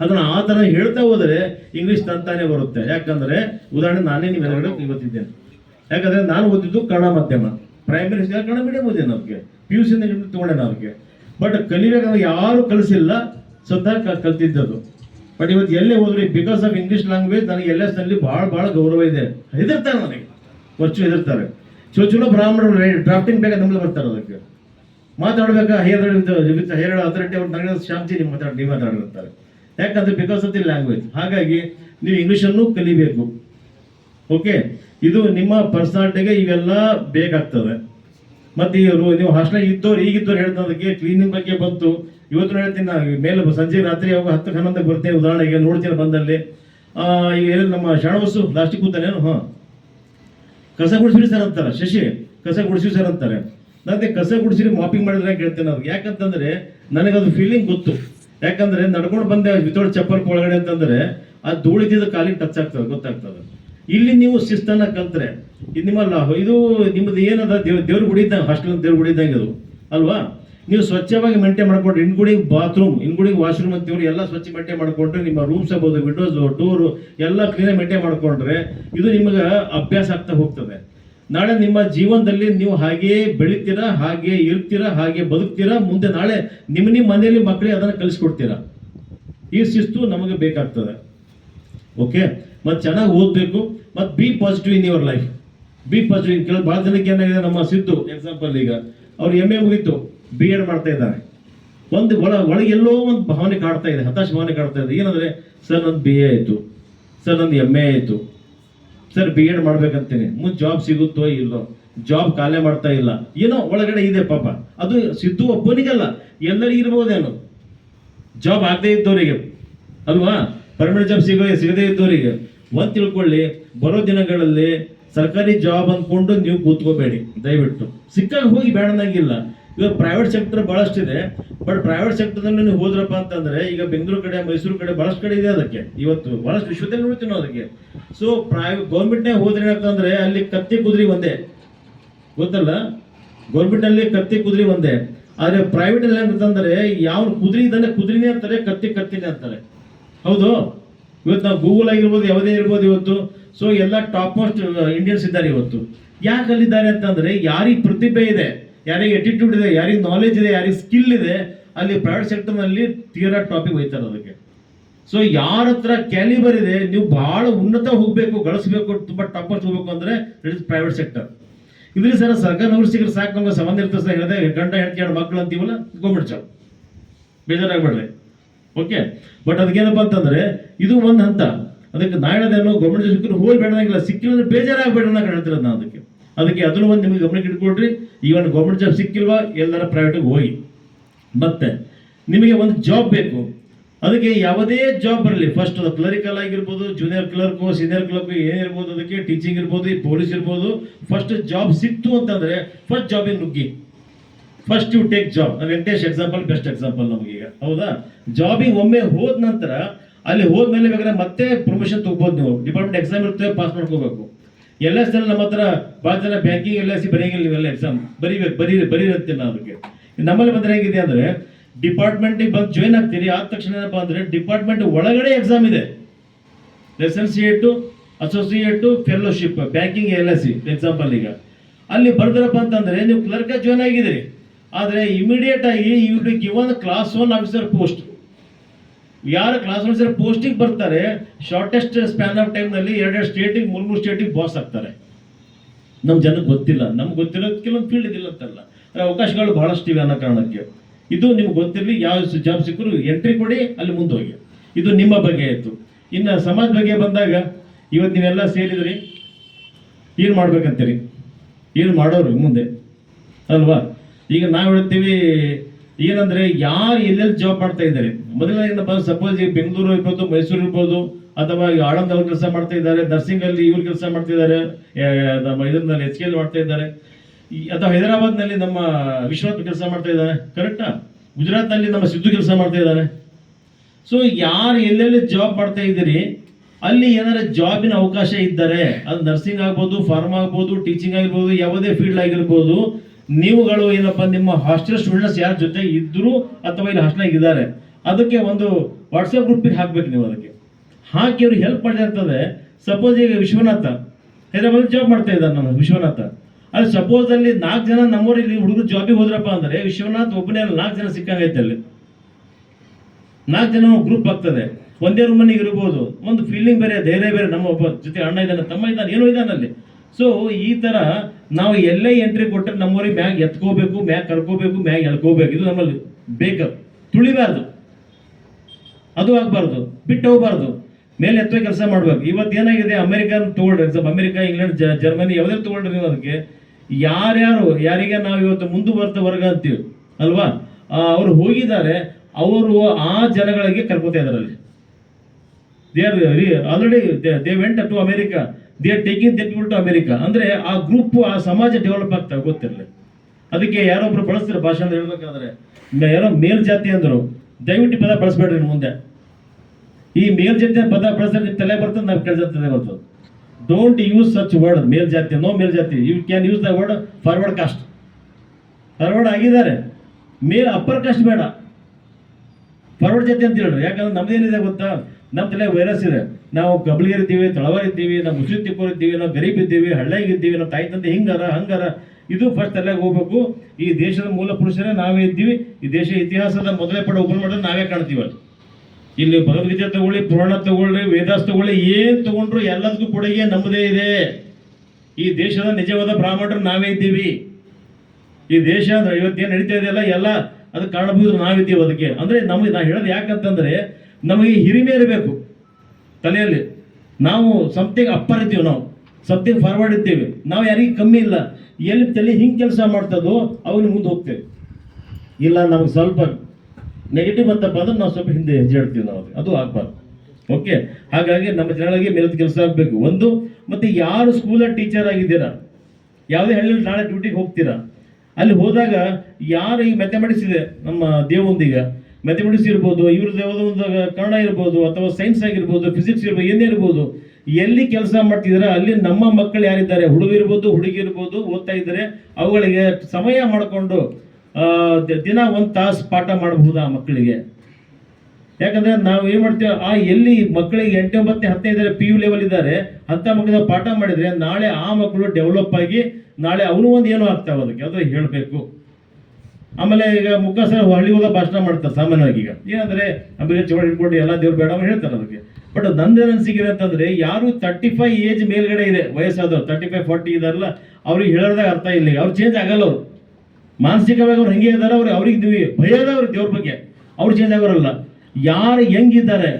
ಅದನ್ನ ಆ ಥರ ಹೇಳ್ತಾ ಹೋದರೆ ಇಂಗ್ಲಿಷ್ ತಂತಾನೆ ಬರುತ್ತೆ. ಯಾಕಂದ್ರೆ ಉದಾಹರಣೆ ನಾನೇ ನೀವು ಹೊರಗಡೆ ಇವತ್ತಿದ್ದೇನೆ ಯಾಕಂದ್ರೆ ನಾನು ಓದಿದ್ದು ಕನ್ನಡ ಮಾಧ್ಯಮ. ಪ್ರೈಮರಿ ಕನ್ನಡ ಮೀಡಿಯಂ ಓದಿದ್ದೇನೆ ನಮಗೆ ಪಿ ಯು ಸಿ ತಗೊಂಡೆ ಅವ್ರಿಗೆ. ಬಟ್ ಕಲಿಬೇಕಂದ್ರೆ ಯಾರು ಕಲಿಸಿಲ್ಲ. ಸ್ವತಃ ಕ- ಕಲ್ತಿದ್ದದು ಬಟ್ ಇವತ್ತು ಎಲ್ಲೇ ಹೋದ್ರಿ? ಬಿಕಾಸ್ ಆಫ್ ಇಂಗ್ಲಿಷ್ ಲ್ಯಾಂಗ್ವೇಜ್ ನನಗೆ ಎಲ್ ಎಸ್ನಲ್ಲಿ ಬಹಳ ಬಹಳ ಗೌರವ ಇದೆ. ಹೆದರ್ತಾರೆ ನನಗೆ. ವರ್ಚು ಹೆದರ್ತಾರೆ. ಚಲೋ ಚಲೋ ಬ್ರಾಹ್ಮಣರು ಡ್ರಾಫ್ಟಿಂಗ್ ಬೇಗ ನಮ್ಮಲ್ಲಿ ಬರ್ತಾರೆ ಅದಕ್ಕೆ. ಮಾತಾಡ್ಬೇಕಾ? ಹೇರ್ ವಿತ್ ಹೇರ್ ಅಥಾರಿಟಿ ಅವ್ರು ನನಗೆ ಶಾಂತಿ ನೀವು ಮಾತಾಡಿ ನೀವು ಮಾತಾಡಿರ್ತಾರೆ ಯಾಕಂದ್ರೆ ಬಿಕಾಸ್ ಆಫ್ ದಿ ಲ್ಯಾಂಗ್ವೇಜ್ ಹಾಗಾಗಿ ನೀವು ಇಂಗ್ಲೀಷನ್ನು ಕಲಿಬೇಕು. ಓಕೆ ಇದು ನಿಮ್ಮ ಪರ್ಸನಾಲಿಟಿಗೆ ಇವೆಲ್ಲ ಬೇಕಾಗ್ತದೆ ಮತ್ತೆ ಇವರು ನೀವು ಹಾಸ್ಟೆಲ್ ಇದ್ದವ್ರು, ಈಗಿದ್ದವ್ರು ಹೇಳ್ತದಕ್ಕೆ ಕ್ಲೀನಿಂಗ್ ಬಗ್ಗೆ ಬಂತು. ಇವತ್ತು ಹೇಳ್ತೀನಿ ನಾನು ಮೇಲೆ ಸಂಜೆ ರಾತ್ರಿ ಯಾವಾಗ ಹತ್ತು ಹನ್ನೊಂದಕ್ಕೆ ಬರ್ತೇನೆ ಉದಾಹರಣೆಗೆ ನೋಡ್ತೀನಿ ಬಂದಲ್ಲಿ. ಈಗ ಏನು ನಮ್ಮ ಶಾಣವಸ್ಸು ಲಾಸ್ಟಿಗೆ ಕೂತಾನೇನು ಹಾಂ. ಕಸ ಗುಡಿಸ್ಬಿಡಿ ಸರ್ ಅಂತಾರೆ. ಶಶಿ, ಕಸ ಗುಡಿಸ್ಬಿಡಿ ಸರ್ ಅಂತಾರೆ. ನನಗೆ ಕಸ ಗುಡಿಸಿರಿ ಮಾಪಿಂಗ್ ಮಾಡಿದ್ರೆ ಕೇಳ್ತೇನೆ ಅವ್ರಿಗೆ ಯಾಕಂತಂದ್ರೆ ನನಗದು ಫೀಲಿಂಗ್ ಗೊತ್ತು. ಯಾಕಂದ್ರೆ ನಡ್ಕೊಂಡು ಬಂದೆ ವಿತೌಟ್ ಚಪ್ಪಲ್ ಒಳಗಡೆ ಅಂತಂದ್ರೆ ಆ ಧೂಳಿದ್ದ ಕಾಲಿಗೆ ಟಚ್ ಆಗ್ತದೆ, ಗೊತ್ತಾಗ್ತದೆ. ಇಲ್ಲಿ ನೀವು ಶಿಸ್ತನ್ನ ಕಲ್ತ್ರೆ. ಇದು ನಿಮ್ಮ ಇದು ನಿಮ್ಮದು ಏನದ? ದೇವ್ ದೇವ್ರ ಗುಡಿ ಹಾಸ್ಟೆಲ್ ದೇವ್ರ ಗುಡಿ ಅದು ಅಲ್ವಾ? ನೀವು ಸ್ವಚ್ಛವಾಗಿ ಮೇಂಟೈನ್ ಮಾಡ್ಕೊಂಡ್ರೆ ಗುಡಿ ಬಾತ್ರೂಮ್ ಇನ್ಗುಡಿಗೆ ವಾಶ್ರೂಮ್ ಅಂತೀವ್ರಿ, ಎಲ್ಲ ಸ್ವಚ್ಛ ಮೇಂಟೈನ್ ಮಾಡ್ಕೊಂಡ್ರೆ ನಿಮ್ಮ ರೂಮ್ಸ್ ಆಗ್ಬೋದು ವಿಂಡೋಸ್ ಡೋರು ಎಲ್ಲ ಕ್ಲೀನಾಗಿ ಮೇಂಟೈನ್ ಮಾಡ್ಕೊಂಡ್ರೆ ಇದು ನಿಮಗೆ ಅಭ್ಯಾಸ ಆಗ್ತಾ ಹೋಗ್ತದೆ. ನಾಳೆ ನಿಮ್ಮ ಜೀವನದಲ್ಲಿ ನೀವು ಹಾಗೇ ಬೆಳಿತೀರಾ ಹಾಗೆ ಇರ್ತೀರಾ ಹಾಗೆ ಬದುಕ್ತೀರಾ, ಮುಂದೆ ನಾಳೆ ನಿಮ್ಮ ನಿಮ್ಮ ಮನೆಯಲ್ಲಿ ಮಕ್ಕಳಿಗೆ ಅದನ್ನು ಕಲಿಸ್ಕೊಡ್ತೀರಾ? ಈ ಶಿಸ್ತು ನಮಗೆ ಬೇಕಾಗ್ತದೆ. ಓಕೆ ಮತ್ತು ಚೆನ್ನಾಗಿ ಓದಬೇಕು, ಮತ್ತು be positive in your life be positive ಕೆಲವು ಭಾಳ ಜನಕ್ಕೆ ಏನಾಗಿದೆ ನಮ್ಮ ಸಿದ್ದು ಎಕ್ಸಾಂಪಲ್ ಈಗ. ಅವ್ರು ಎಂ ಎ ಮುಗೀತು ಬಿ ಎಡ್ ಮಾಡ್ತಾ ಇದ್ದಾರೆ. ಒಂದು ಒಳ ಒಳಗೆಲ್ಲೋ ಒಂದು ಭಾವನೆ ಕಾಡ್ತಾ ಇದೆ, ಹತಾಶ ಭಾವನೆ ಕಾಡ್ತಾ ಇದೆ. ಏನಂದ್ರೆ, ಸರ್ ನಂದು ಬಿ ಎ ಆಯಿತು, ಸರ್ ನಂದು ಎಂ ಎ ಆಯಿತು. ಸರ್ ಬಿ ಎಡ್ ಮಾಡ್ಬೇಕಂತೀನಿ. ಮುಂದೆ ಜಾಬ್ ಸಿಗುತ್ತೋ ಇಲ್ಲೋ? ಜಾಬ್ ಕಾಲೇ ಮಾಡ್ತಾ ಇಲ್ಲ. ಏನೋ ಒಳಗಡೆ ಇದೆ ಪಾಪ. ಅದು ಸಿದ್ದು ಒಬ್ಬನಿಗಲ್ಲ. ಎಲ್ಲರಿಗೂ ಇರ್ಬೋದೇನೋ? ಜಾಬ್ ಆಗದೆ ಇದ್ದವರಿಗೆ ಅಲ್ವಾ? ಪರ್ಮನೆಂಟ್ ಜಾಬ್ ಸಿಗೋ ಸಿಗದೇ ಇದ್ದವರಿಗೆ ಒಂದು ತಿಳ್ಕೊಳ್ಳಿ, ಬರೋ ದಿನಗಳಲ್ಲಿ ಸರ್ಕಾರಿ ಜಾಬ್ ಅಂದ್ಕೊಂಡು ನೀವು ಕೂತ್ಕೋಬೇಡಿ. ದಯವಿಟ್ಟು. ಸಿಕ್ಕಾಗ ಹೋಗಿ ಬೇಡನಂಗಿಲ್ಲ ಇವಾಗ ಪ್ರೈವೇಟ್ ಸೆಕ್ಟರ್ ಬಹಳಷ್ಟಿದೆ ಬಟ್ ಪ್ರೈವೇಟ್ ಸೆಕ್ಟರ್ನಲ್ಲಿ ನೀವು ಹೋದ್ರಪ್ಪ ಅಂತಂದರೆ, ಈಗ ಬೆಂಗಳೂರು ಕಡೆ, ಮೈಸೂರು ಕಡೆ ಭಾಳಷ್ಟು ಕಡೆ ಇದೆ ಅದಕ್ಕೆ. ಇವತ್ತು ಭಾಳಷ್ಟು ವಿಶ್ವದಲ್ಲಿ ನೋಡ್ತೀವಿ ಅದಕ್ಕೆ. ಸೊ ಪ್ರೈವೇಟ್ ಗೌರ್ಮೆಂಟ್ನೇ ಹೋದ್ರೆ ಏನಾಗ್ತಂದ್ರೆ ಅಲ್ಲಿ ಕತ್ತಿ ಕುದುರೆ ಒಂದೇ. ಗೊತ್ತಲ್ಲ? ಗೌರ್ಮೆಂಟ್ ಅಲ್ಲಿ ಕತ್ತಿ ಕುದುರೆ ಒಂದೇ. ಆದರೆ ಪ್ರೈವೇಟ್ ಅಲ್ಲಿ ಏನಂತಂದ್ರೆ ಯಾವ ಕುದುರೆ ಇದ್ದಾನೆ ಕುದುರೆನೇ ಅಂತಾರೆ, ಕತ್ತಿ ಕತ್ತಿನೇ ಅಂತಾರೆ. ಹೌದು? ಇವತ್ತು ನಾವು ಗೂಗಲ್ ಆಗಿರ್ಬೋದು, ಯಾವುದೇ ಇರ್ಬೋದು ಇವತ್ತು. ಸೊ ಎಲ್ಲ ಟಾಪ್ ಮೋಸ್ಟ್ ಇಂಡಿಯನ್ಸ್ ಇದ್ದಾರೆ ಇವತ್ತು. ಯಾಕೆ ಅಲ್ಲಿದ್ದಾರೆ ಅಂತಂದ್ರೆ, ಯಾರಿಗೆ ಪ್ರತಿಭೆ ಇದೆ? ಯಾರಿಗೆ ಎಟಿಟ್ಯೂಡ್ ಇದೆ, ಯಾರಿಗೆ ನಾಲೆಜ್ ಇದೆ, ಯಾರಿಗೆ ಸ್ಕಿಲ್ ಇದೆ, ಅಲ್ಲಿ ಪ್ರೈವೇಟ್ ಸೆಕ್ಟರ್ನಲ್ಲಿ ತೀರಾ ಟಾಪಿಕ್ ಹೋಯ್ತಾರೆ ಅದಕ್ಕೆ. ಸೊ ಯಾರ ಹತ್ರ ಕ್ಯಾಲಿಬರ್ ಇದೆ, ನೀವು ಬಹಳ ಉನ್ನತ ಹೋಗಬೇಕು, ಗಳಿಸ್ಬೇಕು, ತುಂಬಾ ಟಾಪ್ ಮೋಸ್ಟ್ ಹೋಗ್ಬೇಕು ಅಂದ್ರೆ ಇಟ್ ಇಸ್ ಪ್ರೈವೇಟ್ ಸೆಕ್ಟರ್ ಇದ್ರಲ್ಲಿ ಸರ್, ಸರ್ಕಾರ ನೌಕರಿ ಸಿಕ್ಕರೆ ಸಾಕು, ನಮ್ಗೆ ಸಂಬಂಧ ಇರ್ತದೆ ಸರ್, ಹೇಳಿದೆ, ಗಂಡ, ಹೆಂಡತಿ, ಎರಡು ಮಕ್ಕಳು ಅಂತೀವಲ್ಲ ಗೌರ್ಮೆಂಟ್ ಜಾಬ್ ಬೇಜಾರಾಗ್ಬೇಡ್ರಿ. ಓಕೆ ಬಟ್ ಅದಕ್ಕೇನಪ್ಪ ಅಂತಂದ್ರೆ, ಇದು ಒಂದು ಹಂತ. ಅದಕ್ಕೆ ನಾ ಹೇಳೋದೇನು ಗೌರ್ಮೆಂಟ್ ಜಾಬ್ ಸಿಕ್ಕರು ಹೋಗಿ ಬೇಡಂಗಿಲ್ಲ ಸಿಕ್ಕಿಲ್ಲ ಅಂದ್ರೆ ಬೇಜಾರಾಗಬೇಡ ಅಂತ ಹೇಳ್ತಿರೋದು ನಾನು ಅದಕ್ಕೆ. ಅದಕ್ಕೆ ಅದನ್ನು ಒಂದು ನಿಮಗೆ ಗಮನಕ್ಕೆ ಇಟ್ಕೊಳ್ರಿ. ಒಂದು ಗೌರ್ಮೆಂಟ್ ಜಾಬ್ ಸಿಕ್ಕಿಲ್ವಾ? ಎಲ್ಲರ ಪ್ರೈವೇಟಿಗೆ ಹೋಗಿ. ಮತ್ತೆ ನಿಮಗೆ ಒಂದು ಜಾಬ್ ಬೇಕು. ಅದಕ್ಕೆ ಯಾವುದೇ ಜಾಬ್ ಬರಲಿ. ಫಸ್ಟ್ ಅದು ಕ್ಲರಿಕಲ್ ಆಗಿರ್ಬೋದು ಜೂನಿಯರ್ ಕ್ಲರ್ಕು ಸೀನಿಯರ್ ಕ್ಲರ್ಕ್ ಏನಿರ್ಬೋದು ಅದಕ್ಕೆ ಟೀಚಿಂಗ್ ಇರ್ಬೋದು ಪೊಲೀಸ್ ಇರ್ಬೋದು. ಫಸ್ಟ್ ಜಾಬ್ ಸಿಕ್ತು ಅಂತಂದ್ರೆ ಫಸ್ಟ್ ಜಾಬಿಗೆ ನುಗ್ಗಿ? First you take job Venkatesh example best example ನಮಗೀಗ ಹೌದಾ? ಜಾಬಿಗೆ ಒಮ್ಮೆ ಹೋದ ನಂತರ, ಅಲ್ಲಿ ಹೋದ್ಮೇಲೆ ಬೇಕಾದ್ರೆ ಮತ್ತೆ ಪ್ರಮೋಷನ್ ತಗೋಬಹುದು ನೀವು. ಡಿಪಾರ್ಟ್ಮೆಂಟ್ ಎಕ್ಸಾಮ್ ಇರುತ್ತೆ ಪಾಸ್ ಮಾಡ್ಕೋಬೇಕು. ಎಲ್ ಎಸ್ ನಮ್ಮ ಹತ್ರ ಭಾಳ ಜನ ಬ್ಯಾಂಕಿಂಗ್ ಎಲ್ ಎಸ್ ಸಿ ಬರೆಯಂಗಿಲ್ಲ ನೀವೆಲ್ಲ ಎಕ್ಸಾಮ್ ಬರೀಬೇಕು ಬರೀ ಬರೀರಿ ಅಂತೀನಿ ನಾನು ಅದಕ್ಕೆ. ನಮ್ಮಲ್ಲಿ ಬಂದ್ರೆ ಹೇಗಿದೆ ಅಂದ್ರೆ ಡಿಪಾರ್ಟ್ಮೆಂಟಿಗೆ ಬಂದು ಜಾಯ್ನ್ ಆಗ್ತೀರಿ, ಆದ ತಕ್ಷಣ ಏನಪ್ಪಾ ಅಂದ್ರೆ ಡಿಪಾರ್ಟ್ಮೆಂಟ್ ಒಳಗಡೆ ಎಕ್ಸಾಮ್ ಇದೆ. Licentiate associate fellowship banking L S C example ಈಗ. ಅಲ್ಲಿ ಬರ್ದ್ರಪ್ಪ ಅಂತಂದರೆ, ನೀವು ಕ್ಲರ್ಕ್ ಜಾಯ್ನ್ ಆಗಿದ್ದೀರಿ. ಆದರೆ ಇಮಿಡಿಯೇಟ್ ಆಗಿ you be given class one officer post ಯಾರು ಕ್ಲಾಸ್ ಆಫೀಸರ್ ಪೋಸ್ಟಿಗೆ ಬರ್ತಾರೆ ಶಾರ್ಟೆಸ್ಟ್ ಸ್ಪ್ಯಾನ್ ಆಫ್ ಟೈಮ್ನಲ್ಲಿ ಎರಡೆರಡು ಸ್ಟೇಟಿಗೆ ಮೂರು ಮೂರು ಸ್ಟೇಟಿಗೆ ಬಾಸ್ ಆಗ್ತಾರೆ. ನಮ್ಮ ಜನಕ್ಕೆ ಗೊತ್ತಿಲ್ಲ. ನಮ್ಗೆ ಗೊತ್ತಿರೋದು ಕೆಲವೊಂದು ಫೀಲ್ಡ್ ಇದಿಲ್ಲ ಅಂತಲ್ಲ ಅವಕಾಶಗಳು ಬಹಳಷ್ಟು ಇವೆ ಅನ್ನೋ ಕಾರಣಕ್ಕೆ. ಇದು ನಿಮ್ಗೆ ಗೊತ್ತಿರಲಿ, ಯಾವ ಜಾಬ್ ಸಿಕ್ಕರು ಎಂಟ್ರಿ ಕೊಡಿ, ಅಲ್ಲಿ ಮುಂದೆ ಹೋಗಿ ಇದು ನಿಮ್ಮ ಬಗ್ಗೆ ಆಯಿತು. ಇನ್ನು ಸಮಾಜ ಬಗ್ಗೆ ಬಂದಾಗ ಇವತ್ತು ನೀವೆಲ್ಲ ಸೇರಿದ್ರಿ. ಏನು ಮಾಡ್ಬೇಕಂತೀರಿ? ಏನು ಮಾಡೋರು ಮುಂದೆ? ಅಲ್ವಾ? ಈಗ ನಾವು ಹೇಳ್ತೀವಿ ಏನಂದ್ರೆ ಯಾರು ಎಲ್ಲೆಲ್ಲಿ ಜಾಬ್ ಮಾಡ್ತಾ ಇದ್ದಾರೆ? ಮೊದಲನೇ ಸಪೋಸ್ ಈಗ ಬೆಂಗಳೂರು ಇರ್ಬೋದು, ಮೈಸೂರು ಇರ್ಬೋದು, ಅಥವಾ ಈಗ ಆಳಂದ್ ಕೆಲಸ ಮಾಡ್ತಾ ಇದ್ದಾರೆ ನರ್ಸಿಂಗ್ ಅಲ್ಲಿ ಇವ್ರು ಕೆಲಸ ಮಾಡ್ತಿದ್ದಾರೆ ನಮ್ಮ ಇದರಲ್ಲಿ ಎಚ್ ಕೆ ಮಾಡ್ತಾ ಇದ್ದಾರೆ ಅಥವಾ ಹೈದರಾಬಾದ್ನಲ್ಲಿ ನಮ್ಮ ವಿಶ್ವನಾಥ್ ಕೆಲಸ ಮಾಡ್ತಾ ಇದ್ದಾರೆ ಕರೆಕ್ಟಾ ಗುಜರಾತ್ನಲ್ಲಿ ನಮ್ಮ ಸಿದ್ದು ಕೆಲಸ ಮಾಡ್ತಾ ಇದ್ದಾರೆ. ಸೊ ಯಾರು ಎಲ್ಲೆಲ್ಲಿ ಜಾಬ್ ಮಾಡ್ತಾ ಇದ್ದೀರಿ, ಅಲ್ಲಿ ಏನಾರ ಜಾಬಿನ ಅವಕಾಶ ಇದ್ದರೆ, ಅದು ನರ್ಸಿಂಗ್ ಆಗ್ಬೋದು ಫಾರ್ಮ್ ಆಗ್ಬೋದು ಟೀಚಿಂಗ್ ಆಗಿರ್ಬೋದು, ಯಾವುದೇ ಫೀಲ್ಡ್ ಆಗಿರ್ಬೋದು ನೀವುಗಳು ಏನಪ್ಪ, ನಿಮ್ಮ ಹಾಸ್ಟೆಲ್ ಸ್ಟೂಡೆಂಟ್ಸ್ ಯಾರ ಜೊತೆ ಇದ್ರು ಅಥವಾ ಇಲ್ಲಿ ಹಾಸ್ಟೆಲ್ ಇದ್ದಾರೆ, ಅದಕ್ಕೆ ಒಂದು ವಾಟ್ಸಪ್ ಗ್ರೂಪಿಗೆ ಹಾಕ್ಬೇಕು ನೀವು ಅದಕ್ಕೆ. ಹಾಕಿ ಅವ್ರಿಗೆ ಹೆಲ್ಪ್ ಮಾಡಿರ್ತದೆ ಸಪೋಸ್ ಈಗ ವಿಶ್ವನಾಥ ಹೈದರಾಬಾದ್ ಜಾಬ್ ಮಾಡ್ತಾ ಇದ್ದಾರೆ ನಮ್ಮ ವಿಶ್ವನಾಥ. ಅಲ್ಲಿ ಸಪೋಸ್ ಅಲ್ಲಿ ನಾಲ್ಕು ಜನ ನಮ್ಮವ್ರು ಇಲ್ಲಿ ಹುಡುಗರು ಜಾಬಿಗೆ ಹೋದ್ರಪ್ಪ ಅಂದ್ರೆ, ವಿಶ್ವನಾಥ್ ಒಬ್ಬನೇ ನಾಲ್ಕು ಜನ ಸಿಕ್ಕಂಗೈತೆ ಅಲ್ಲಿ. ನಾಲ್ಕು ಜನ ಗ್ರೂಪ್ ಆಗ್ತದೆ. ಒಂದೇ ರೂಮನಿಗೆ ಇರ್ಬೋದು. ಒಂದು ಫೀಲಿಂಗ್ ಬೇರೆ, ಧೈರ್ಯ ಬೇರೆ. ನಮ್ಮ ಒಬ್ಬ ಜೊತೆ ಅಣ್ಣ ಇದ್ದಾನೆ, ತಮ್ಮ ಇದ್ದಾನೆ, ಏನೋ ಇದ್ದಾನಲ್ಲಿ ಸೊ ಈ ತರ ನಾವು ಎಲ್ಲೇ ಎಂಟ್ರಿ ಕೊಟ್ಟರೆ ನಮ್ಮೂರಿಗೆ ಮ್ಯಾಗ್ ಎತ್ಕೋಬೇಕು, ಮ್ಯಾಗ ಕರ್ಕೋಬೇಕು, ಮ್ಯಾಗ್ ಎಳ್ಕೋಬೇಕು. ಇದು ನಮ್ಮಲ್ಲಿ ಬೇಕು ತುಳಿಬಾರ್ದು. ಅದು ಆಗಬಾರ್ದು. ಬಿಟ್ಟು ಹೋಗ್ಬಾರ್ದು. ಮೇಲೆ ಎತ್ತುವ ಕೆಲಸ ಮಾಡ್ಬೇಕು. ಇವತ್ತು ಏನಾಗಿದೆ? ಅಮೆರಿಕನ್ ತಗೊಳ್ರಿ ಎಕ್ಸಾಮ್ ಅಮೆರಿಕ, ಇಂಗ್ಲೆಂಡ್ ಜರ್ಮನಿ ಯಾವುದೇ ತಗೊಳ್ರಿ ನೀವು ಅದಕ್ಕೆ ಯಾರ್ಯಾರು, ಯಾರಿಗೆ ನಾವು ಇವತ್ತು ಮುಂದುವರೆದ ವರ್ಗ ಅಂತೀವಿ, ಅಲ್ವಾ? ಅವರು ಹೋಗಿದ್ದಾರೆ. ಅವರು ಆ ಜನಗಳಿಗೆ ಕರ್ಕೋತಾ ಇದ್ದಾರೆ ಅಲ್ಲಿ. They are already they went to America they are taking the people to America ಅಂದ್ರೆ ಆ ಗ್ರೂಪ್ ಆ ಸಮಾಜ ಡೆವಲಪ್ ಆಗ್ತವೆ ಗೊತ್ತಿರಲಿ ಅದಕ್ಕೆ ಯಾರೊಬ್ರು ಬಳಸ್ತಾರೆ ಭಾಷಣ ಹೇಳ್ಬೇಕಾದ್ರೆ, ಮ- ಯಾರೋ ಮೇಲ್ಜಾತಿ ಅಂದರು, ದಯವಿಟ್ಟು ಪದ ಬಳಸ್ಬೇಡ್ರಿ ಮುಂದೆ. ಈ ಮೇಲ್ಜಾತಿ ಪದ ಬಳಸಿದ್ರೆ ತಲೆ ಬರ್ತದೆ, ನಾವು ಕೆಳಜಾತಿ ತಲೆ ಬರ್ತದೆ. ಡೋಂಟ್ ಯೂಸ್ ಸಚ್ ವರ್ಡ್ ಮೇಲ್ಜಾತಿ no ಮೇಲ್ಜಾತಿ you can use the word forward caste forward ಆಗಿದ್ದಾರೆ. ಮೇಲ್ ಅಪ್ಪರ್ ಕಾಸ್ಟ್ ಬೇಡ. ಫಾರ್ವರ್ಡ್ ಜಾತಿ ಅಂತ ಹೇಳ್ರಿ. ಯಾಕಂದ್ರೆ ನಮ್ದೇನಿದೆ ಗೊತ್ತಾ? ನಮ್ಮ ತಲೆ ವೈರಸ್ ಇದೆ. ನಾವು ಕಬ್ಲಿಗರ್ ತಳವರಿದ್ದೀವಿ ನಾವು ಮುಸ್ಲಿಂ ತಿಪ್ಪರ್ ಇದ್ದೀವಿ ನಾವು ಗರೀಬ್ ಇದ್ದೀವಿ ಹಳ್ಳಿಗಿದ್ದೀವಿ ನಾವು ತಾಯಿ ತಂದೆ ಹಿಂಗಾರ ಹಂಗಾರ ಇದು ಫಸ್ಟ್ ತಲೆಗೆ ಹೋಗ್ಬೇಕು. ಈ ದೇಶದ ಮೂಲ ಪುರುಷರೇ ನಾವೇ ಇದ್ದೀವಿ ಈ ದೇಶ ಇತಿಹಾಸದ ಮೊದಲೇ ಪಡ ಓಪನ್ ಮಾಡಿದ್ರೆ ನಾವೇ ಕಾಣ್ತೀವಿ ಇಲ್ಲಿ ಭಗವದ್ಗೀತೆ ತಗೊಳ್ಳಿ, ಪುರಾಣ ತಗೊಳ್ಳಿ, ವೇದಾಸ್ ತಗೊಳ್ಳಿ, ಏನು ತಗೊಂಡ್ರು ಎಲ್ಲದಕ್ಕೂ ಕೊಡುಗೆ ನಮ್ಮದೇ ಇದೆ. ಈ ದೇಶದ ನಿಜವಾದ ಬ್ರಾಹ್ಮಣರು ನಾವೇ ಇದ್ದೀವಿ. ಈ ದೇಶ ಅಂದ್ರೆ ಇವತ್ತೇನು ನಡೀತಾ ಇದೆಯಲ್ಲ, ಎಲ್ಲ ಅದಕ್ಕೆ ಕಾರಣಭೂತರು ನಾವಿದ್ದೀವಿ ಅದಕ್ಕೆ. ಅಂದ್ರೆ ನಮಗೆ ನಾ ಹೇಳೋದು ಯಾಕಂತಂದ್ರೆ ನಮಗೆ ಹಿರಿಮೆ ಇರಬೇಕು. ತಲೆಯಲ್ಲಿ ನಾವು ಸಮಥಿಂಗ್ ಅಪ್ಪರ್ ಇದ್ದೀವಿ ನಾವು. ಸಮಥಿಂಗ್ ಫಾರ್ವರ್ಡ್ ಇದ್ದೀವಿ. ನಾವು ಯಾರಿಗೆ ಕಮ್ಮಿ ಇಲ್ಲ. ಎಲ್ಲಿ ತಲೆ ಹಿಂಗೆ ಕೆಲಸ ಮಾಡ್ತದೋ ಅವನು ಮುಂದೆ ಹೋಗ್ತೇವೆ. ಇಲ್ಲ, ನಮಗೆ ಸ್ವಲ್ಪ ನೆಗೆಟಿವ್ ಅಂತಪ್ಪ ಅಂದ್ರೆ ನಾವು ಸ್ವಲ್ಪ ಹಿಂದೆ ಹೆಜ್ಜೆ ಇಡ್ತೀವಿ ನಾವು. ಅದು ಆಗ್ಬಾರ್ದು. ಓಕೆ ಹಾಗಾಗಿ ನಮ್ಮ ಜನಗಳಿಗೆ ಮೇಲದ ಕೆಲಸ ಆಗಬೇಕು. ಒಂದು, ಮತ್ತು ಯಾರು ಸ್ಕೂಲಲ್ಲಿ ಟೀಚರ್ ಆಗಿದ್ದೀರಾ? ಯಾವುದೇ ಹಳ್ಳಿಯಲ್ಲಿ ನಾಳೆ ಡ್ಯೂಟಿಗೆ ಹೋಗ್ತೀರಾ? ಅಲ್ಲಿ ಹೋದಾಗ ಯಾರು ಈ ಮ್ಯಾಥಮೆಟಿಕ್ಸ್ ಇದೆ ನಮ್ಮ ದೇವಂದೀಗ ಮ್ಯಾಥಮೆಟಿಕ್ಸ್ ಇರ್ಬೋದು, ಇವ್ರದ್ದು ಯಾವುದೋ ಒಂದು ಕನ್ನಡ ಇರ್ಬೋದು ಅಥವಾ ಸೈನ್ಸ್ ಆಗಿರ್ಬೋದು ಫಿಸಿಕ್ಸ್ ಇರ್ಬೋದು, ಏನೇ ಇರ್ಬೋದು, ಎಲ್ಲಿ ಕೆಲಸ ಮಾಡ್ತಿದ್ರೆ ಅಲ್ಲಿ ನಮ್ಮ ಮಕ್ಕಳು ಯಾರಿದ್ದಾರೆ? ಹುಡುಗಿರ್ಬೋದು ಹುಡುಗಿರ್ಬೋದು ಓದ್ತಾ ಇದ್ದಾರೆ. ಅವುಗಳಿಗೆ ಸಮಯ ಮಾಡಿಕೊಂಡು ದಿನ ಒಂದು ತಾಸು ಪಾಠ ಮಾಡಬಹುದು ಆ ಮಕ್ಕಳಿಗೆ? ಯಾಕಂದ್ರೆ ನಾವು ಏನ್ ಮಾಡ್ತೀವಿ, ಆ, ಎಲ್ಲಿ ಮಕ್ಕಳಿಗೆ ಎಂಟು ಒಂಬತ್ತನೇ ಹತ್ತನೇ ಇದ್ದಾರೆ ಪಿ ಯು ಲೆವೆಲ್ ಇದ್ದಾರೆ, ಅಂತ ಮಕ್ಕಳ ಪಾಠ ಮಾಡಿದ್ರೆ ನಾಳೆ ಆ ಮಕ್ಕಳು ಡೆವಲಪ್ ಆಗಿ ನಾಳೆ ಅವನು ಒಂದು ಏನೋ ಆಗ್ತಾವೆ ಅದಕ್ಕೆ, ಅದು ಹೇಳಬೇಕು. ಆಮೇಲೆ ಈಗ ಮುಖ ಸರ್ ಹಳ್ಳಿ ಹೋದ ಭಾಷಣ ಮಾಡ್ತಾರೆ ಸಾಮಾನ್ಯವಾಗಿ ಈಗ. ಏನಂದ್ರೆ ಅಂಬಿಗ ಚೌಡ ಇಟ್ಕೊಂಡು ಎಲ್ಲ ದೇವ್ರು ಬೇಡ ಅವ್ರು ಹೇಳ್ತಾರೆ ಅದಕ್ಕೆ. ಬಟ್ ನಂದೇನು ಅನ್ಸಿಕೆ ಅಂತಂದ್ರೆ ಯಾರು ತರ್ಟಿ ಫೈವ್ ಏಜ್ ಮೇಲ್ಗಡೆ ಇದೆ, ವಯಸ್ಸಾದವ್ರು ತರ್ಟಿ ಫೈವ್ ಫಾರ್ಟಿ ಇದಾರಲ್ಲ ಅವ್ರಿಗೆ ಹೇಳೋದಾಗ ಅರ್ಥ ಇಲ್ಲ ಅವ್ರು ಚೇಂಜ್ ಆಗಲ್ಲ ಅವರು. ಮಾನಸಿಕವಾಗಿ ಅವ್ರು ಹೆಂಗೆ ಇದ್ದಾರೆ ಅವ್ರು ಅವ್ರಿಗೆ ದಿವಿ ಭಯ ಅದ ಅವ್ರಿಗೆ ದೇವ್ರ ಬಗ್ಗೆ. ಅವ್ರು ಚೇಂಜ್ ಆಗೋರಲ್ಲ. ಯಾರು ಹೆಂಗಿದ್ದಾರೆ,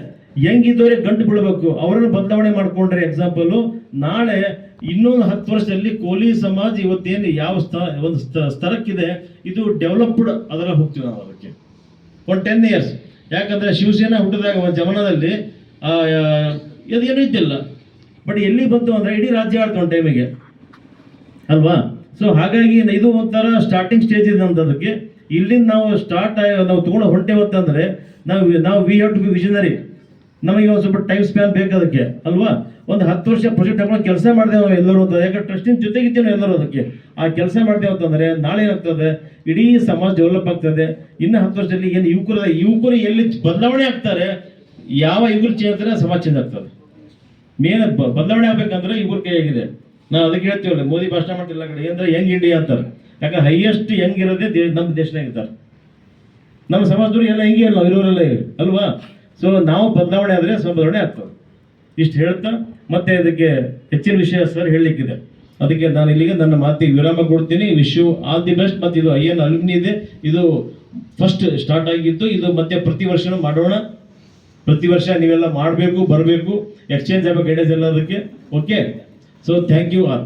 ಹೆಂಗಿದ್ದವ್ರಿಗೆ ಗಂಟು ಬೀಳಬೇಕು. ಅವರನ್ನು ಬದಲಾವಣೆ ಮಾಡ್ಕೊಂಡ್ರೆ ಎಕ್ಸಾಂಪಲು ನಾಳೆ ಇನ್ನೊಂದು ಹತ್ತು ವರ್ಷದಲ್ಲಿ ಕೋಲಿ ಸಮಾಜ ಇವತ್ತೇನು ಯಾವ ಸ್ಥ ಒಂದು ಸ್ತರಕ್ಕಿದೆ ಇದು ಡೆವಲಪ್ಡ್ ಅದರ ಹೋಗ್ತೀವಿ ನಾವು ಅದಕ್ಕೆ. ಒಂದು ಟೆನ್ ಇಯರ್ಸ್ ಯಾಕಂದ್ರೆ ಶಿವಸೇನಾ ಹುಟ್ಟಿದಾಗ ಒಂದು ಜಮಾನದಲ್ಲಿ ಅದೇನು ಇದ್ದಿಲ್ಲ. ಬಟ್ ಎಲ್ಲಿ ಬಂತು ಅಂದ್ರೆ ಇಡೀ ರಾಜ್ಯ ಆಡ್ತು ಒಂದು ಟೈಮಿಗೆ ಅಲ್ವಾ? ಸೊ ಹಾಗಾಗಿ ಇದು ಒಂಥರ ಸ್ಟಾರ್ಟಿಂಗ್ ಸ್ಟೇಜ್ ಇದೆ ಅಂತದಕ್ಕೆ ಇಲ್ಲಿಂದ ನಾವು ಸ್ಟಾರ್ಟ್ ನಾವು ತಗೊಂಡು ಅಂತಂದ್ರೆ ನಾವು ನಾವು we have to be visionary ನಮಗೆ ಒಂದು ಸ್ವಲ್ಪ ಟೈಮ್ ಸ್ಪ್ಯಾನ್ ಬೇಕು ಅದಕ್ಕೆ. ಅಲ್ವಾ? ಒಂದು ಹತ್ತು ವರ್ಷ ಪ್ರೊಜೆಕ್ಟ್ ಹಾಕೊಂಡು ಕೆಲಸ ಮಾಡಿದೆವು ಎಲ್ಲರೂ ಅಂತ. ಯಾಕಂದ್ರೆ ಟ್ರಸ್ಟಿನ ಜೊತೆಗಿದ್ದೇವೆ ಎಲ್ಲರೂ ಅದಕ್ಕೆ. ಆ ಕೆಲಸ ಮಾಡ್ತೇವೆ ಅಂತಂದರೆ ನಾಳೆ ಏನಾಗ್ತದೆ? ಇಡೀ ಸಮಾಜ ಡೆವಲಪ್ ಆಗ್ತದೆ. ಇನ್ನು ಹತ್ತು ವರ್ಷದಲ್ಲಿ ಏನು ಯುವಕರ ಯುವಕರು ಎಲ್ಲಿ ಬದಲಾವಣೆ ಆಗ್ತಾರೆ? ಯಾವ ಯುವಕರು ಚೇಂಜ್ ಆಗ್ತಾರೆ ಸಮಾಜ ಚೇಂಜ್ ಆಗ್ತದೆ. ಮೇನ್ ಬದಲಾವಣೆ ಆಗ್ಬೇಕಂದ್ರೆ ಇವ್ರ ಕೈಯಾಗಿದೆ ನಾವು ಅದಕ್ಕೆ ಹೇಳ್ತೀವಲ್ಲ ಮೋದಿ ಭಾಷಣ ಮಾಡ್ತಿಲ್ಲ ಕಡೆ, ಏನಂದ್ರೆ ಯಂಗ್ ಇಂಡಿಯಾ ಅಂತಾರೆ. ಯಾಕಂದ್ರೆ ಹೈಯೆಸ್ಟ್ ಯಂಗ್ ಇರೋದೇ ದೇ ನಮ್ಮ ದೇಶನಾಗ ಇರ್ತಾರೆ. ನಮ್ಮ ಸಮಾಜದವ್ರು ಎಲ್ಲ ಹೆಂಗೆ ಅಲ್ಲ ಇರೋರೆಲ್ಲ ಅಲ್ವಾ? ಸೊ ನಾವು ಬದಲಾವಣೆ ಆದರೆ ಬದಲಾವಣೆ ಆಗ್ತದೆ. ಇಷ್ಟು ಹೇಳ್ತಾ ಮತ್ತೆ ಇದಕ್ಕೆ ಹೆಚ್ಚಿನ ವಿಷಯ ಸರ್ ಹೇಳಲಿಕ್ಕಿದೆ. ಅದಕ್ಕೆ ನಾನು ಇಲ್ಲಿಗೆ ನನ್ನ ಮಾತಿಗೆ ವಿರಾಮ ಕೊಡ್ತೀನಿ. ವಿಶ್ಯು ಆಲ್ ದಿ ಬೆಸ್ಟ್ ಮತ್ತು ಇದು ಐ ಎನ್ ಅಲ್ಯೂಮಿನಿ ಇದೆ. ಇದು ಫಸ್ಟ್ ಸ್ಟಾರ್ಟ್ ಆಗಿತ್ತು. ಇದು ಮತ್ತೆ ಪ್ರತಿ ವರ್ಷನೂ ಮಾಡೋಣ. ಪ್ರತಿ ವರ್ಷ ನೀವೆಲ್ಲ ಮಾಡಬೇಕು, ಬರಬೇಕು. ಎಕ್ಸ್ಚೇಂಜ್ ಆಗಬೇಕು ಗೈಡೆನ್ಸ್ ಎಲ್ಲ ಅದಕ್ಕೆ. Okay so thank you all